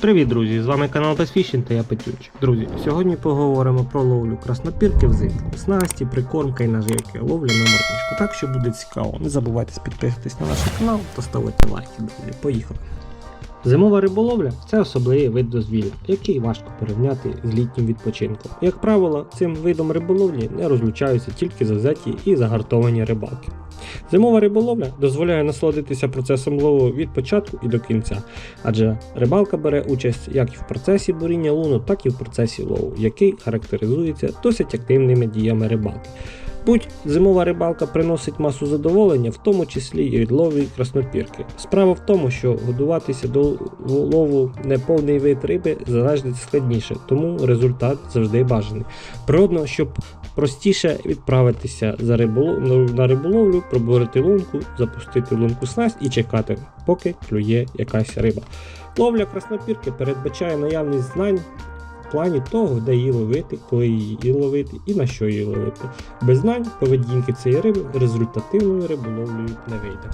Привіт, друзі! З вами канал Безфішін та я Петюч. Друзі, сьогодні поговоримо про ловлю краснопірки взимку, снасті, прикормка і наживки, ловлю на морничку. Так що буде цікаво. Не забувайте підписатись на наш канал та ставити лайки, друзі. Поїхали! Зимова риболовля це особливий вид дозвілля, який важко порівняти з літнім відпочинком. Як правило, цим видом риболовлі не розлучаються тільки завзяті і загартовані рибалки. Зимова риболовля дозволяє насолодитися процесом лову від початку і до кінця, адже рибалка бере участь як і в процесі буріння луну, так і в процесі лову, який характеризується досить активними діями рибалки. Будь зимова рибалка приносить масу задоволення, в тому числі і від лову краснопірки. Справа в тому, що годуватися до лову неповний вид риби залежить складніше, тому результат завжди бажаний. Природно, щоб простіше відправитися за риболов... на риболовлю, пробурити лунку, запустити лунку снасть і чекати, поки клює якась риба. Ловля краснопірки передбачає наявність знань плані того, де її ловити, коли її ловити і на що її ловити. Без знань поведінки цієї риби результативною риболовлею не вийде.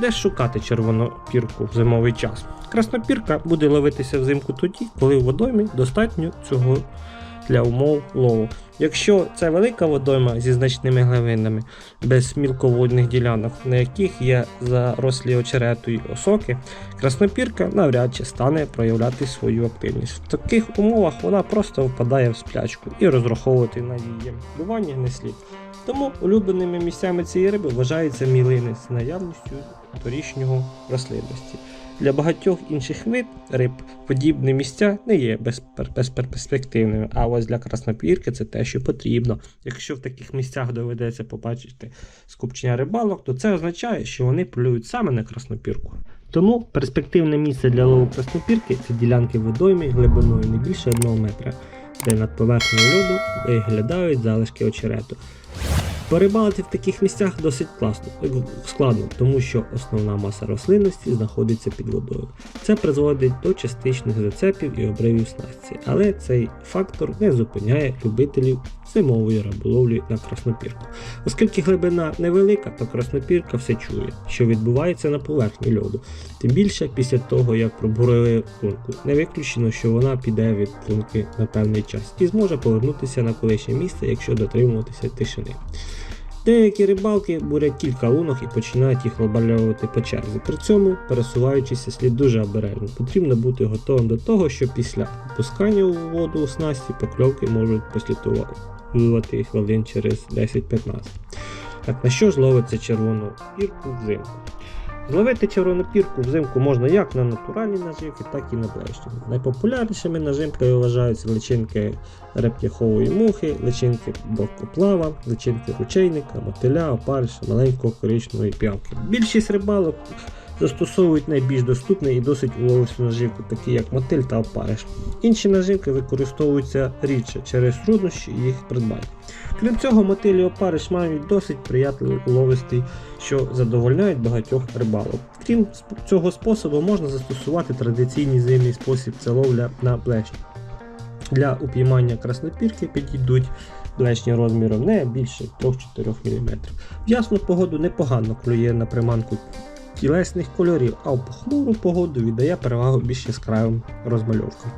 Де шукати червонопірку в зимовий час? Краснопірка буде ловитися взимку тоді, коли в водоймі достатньо цього для умов лову. Якщо це велика водойма зі значними глибинами, без мілководних ділянок, на яких є зарослі очерету й осоки, краснопірка навряд чи стане проявляти свою активність. В таких умовах вона просто впадає в сплячку і розраховувати на її бування не слід. Тому улюбленими місцями цієї риби вважаються мілини з наявністю торішнього рослинності. Для багатьох інших вид риб подібні місця не є безпер- безперспективними, а ось для краснопірки це те, що потрібно. Якщо в таких місцях доведеться побачити скупчення рибалок, то це означає, що вони полюють саме на краснопірку. Тому перспективне місце для лову краснопірки це ділянки водойми глибиною не більше 1 метра, де над поверхнею льоду виглядають залишки очерету. Порибалити в таких місцях досить класно, складно, тому що основна маса рослинності знаходиться під водою. Це призводить до частичних зацепів і обривів снасті, але цей фактор не зупиняє любителів зимової риболовлі на краснопірку. Оскільки глибина невелика, то краснопірка все чує, що відбувається на поверхні льоду. Тим більше після того, як пробурили плунку, не виключено, що вона піде від плунки на певний час і зможе повернутися на колишнє місце, якщо дотримуватися тишини. Деякі рибалки бурять кілька лунок і починають їх обальовувати по черзі. При цьому, пересуваючися слід дуже обережно. Потрібно бути готовим до того, що після опускання у воду у снасті покльовки можуть послідувати хвилин через 10-15. Так на що ж ловиться червону ірку взимку? Зловити червону пірку взимку можна як на натуральні наживки, так і на блешні. Найпопулярнішими наживками вважаються личинки реп'яхової мухи, личинки бокоплава, личинки ручейника, мотиля, опариша, маленького коричневої п'явки. Більшість рибалок застосовують найбільш доступний і досить уловисту наживку, такі як мотиль та опариш. Інші наживки використовуються рідше через труднощі їх придбання. Крім цього, мотиль і опариш мають досить приятливий уловистий, що задовольняють багатьох рибалок. Крім цього способу, можна застосувати традиційний зимній спосіб це ловля на блешні. Для упіймання краснопірки підійдуть блешні розміром не більше 3-4 мм. В ясну погоду непогано клює на приманку тілесних кольорів, а в похмуру погоду віддає перевагу більш яскравим розмальовкам.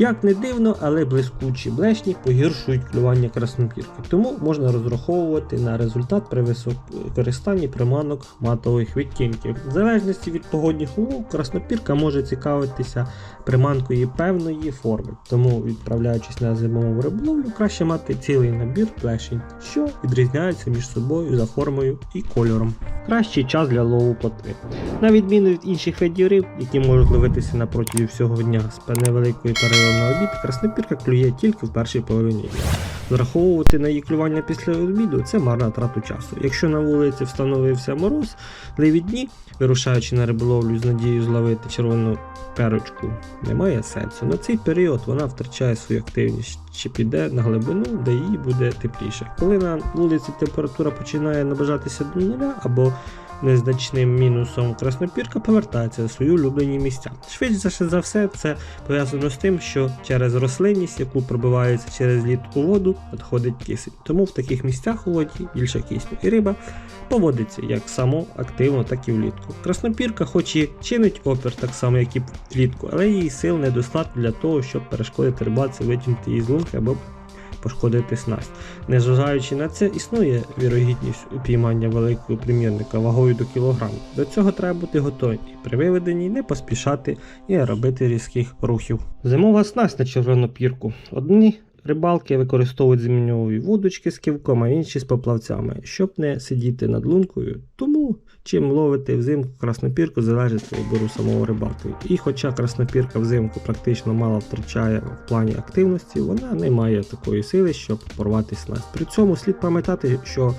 Як не дивно, але блискучі блешні погіршують клювання краснопірки, тому можна розраховувати на результат при використанні приманок матових відтінків. В залежності від погодних умов, краснопірка може цікавитися приманкою певної форми, тому відправляючись на зимову риболовлю, краще мати цілий набір блешень, що відрізняються між собою за формою і кольором. Кращий час для лову плотви. На відміну від інших видів риб, які можуть ловитися на протязі всього дня з невеликою на обід, краснопірка клює тільки в першій половині дня. Зраховувати на її клювання після обіду це марна трату часу. Якщо на вулиці встановився мороз, леві дні, вирушаючи на риболовлю з надією зловити червону перочку, немає сенсу. На цей період вона втрачає свою активність чи піде на глибину, де їй буде тепліше. Коли на вулиці температура починає наближатися до нуля або незначним мінусом краснопірка повертається у свої улюблені місця. Швидше за все, це пов'язано з тим, що через рослинність, яку пробивається через лід у воду, надходить кисень. Тому в таких місцях у воді більше кисню і риба поводиться як само активно, так і влітку. Краснопірка, хоч і чинить опір так само, як і влітку, але її сил недостатньо для того, щоб перешкодити рибалці витягнути її з лунки або пошкодити снасть. Незважаючи на це, існує вірогідність упіймання великого примірника вагою до кілограму. До цього треба бути готовим і при виведенні не поспішати і робити різких рухів. Зимова снасть на червону пірку. Одні рибалки використовують зміньові вудочки з ківком, а інші з поплавцями, щоб не сидіти над лункою. Тому чим ловити взимку краснопірку залежить від вибору самого рибалки. І хоча краснопірка взимку практично мало втрачає в плані активності, вона не має такої сили, щоб порвати снасть. При цьому слід пам'ятати, що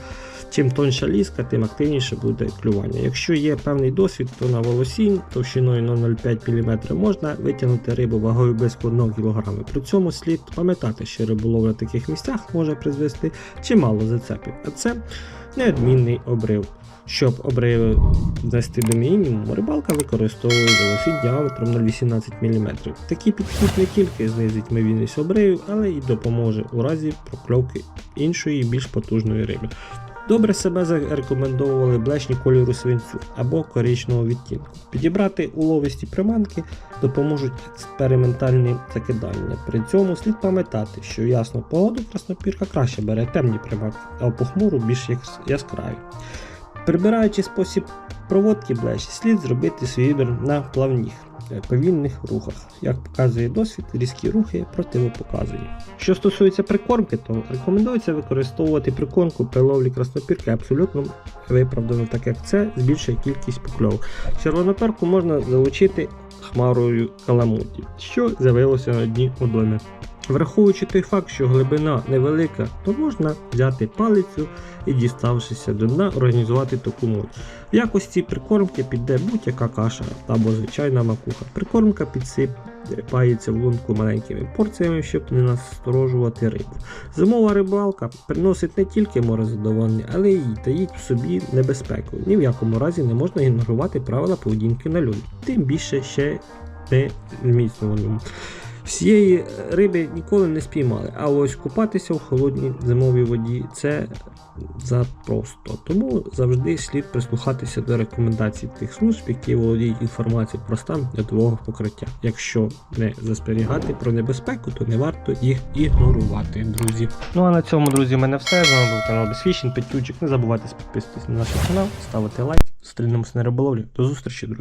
чим тонша ліска, тим активніше буде клювання. Якщо є певний досвід, то на волосінь товщиною 0,05 мм можна витягнути рибу вагою близько 1 кг. При цьому слід пам'ятати, що риболовля в таких місцях може призвести чимало зацепів, а це неодмінний обрив. Щоб обриви звести до мінімуму, рибалка використовує волосі діаметром 0,18 мм. Такий підхід не тільки знизить мивільність обривів, але й допоможе у разі прокльовки іншої більш потужної риби. Добре себе зарекомендовували блешні кольору свинцю або коричневого відтінку. Підібрати уловисті приманки допоможуть експериментальні закидання. При цьому слід пам'ятати, що ясну погоду краснопірка краще бере темні приманки, а в похмуру більш яскраві. Прибираючи спосіб проводки блеші, слід зробити свій вибір на плавніх повільних рухах. Як показує досвід, різкі рухи противопоказані. Що стосується прикормки, то рекомендується використовувати прикормку при ловлі краснопірки абсолютно виправдано, так як це збільшує кількість покльовок. Червоноперку можна залучити хмарою каламутів, що з'явилося на дні у домі. Враховуючи той факт, що глибина невелика, то можна взяти палицю і, діставшися до дна, організувати таку муть. В якості прикормки піде будь-яка каша або звичайна макуха. Прикормка підсипається в лунку маленькими порціями, щоб не насторожувати рибу. Зимова рибалка приносить не тільки море задоволення, але й таїть в собі небезпеку. Ні в якому разі не можна ігнорувати правила поведінки на льоді, тим більше ще не зміцнюваному. Всієї риби ніколи не спіймали, а ось купатися в холодній зимовій воді це запросто. Тому завжди слід прислухатися до рекомендацій тих служб, які володіють інформацією про стан льодового покриття. Якщо не застерігати про небезпеку, то не варто їх ігнорувати, друзі. Ну а на цьому, друзі, в мене все. З вами був канал Безфішін, Петючик. Не забувайте підписуватись на наш канал, ставити лайк. Зустрінемося на риболовлі. До зустрічі, друзі.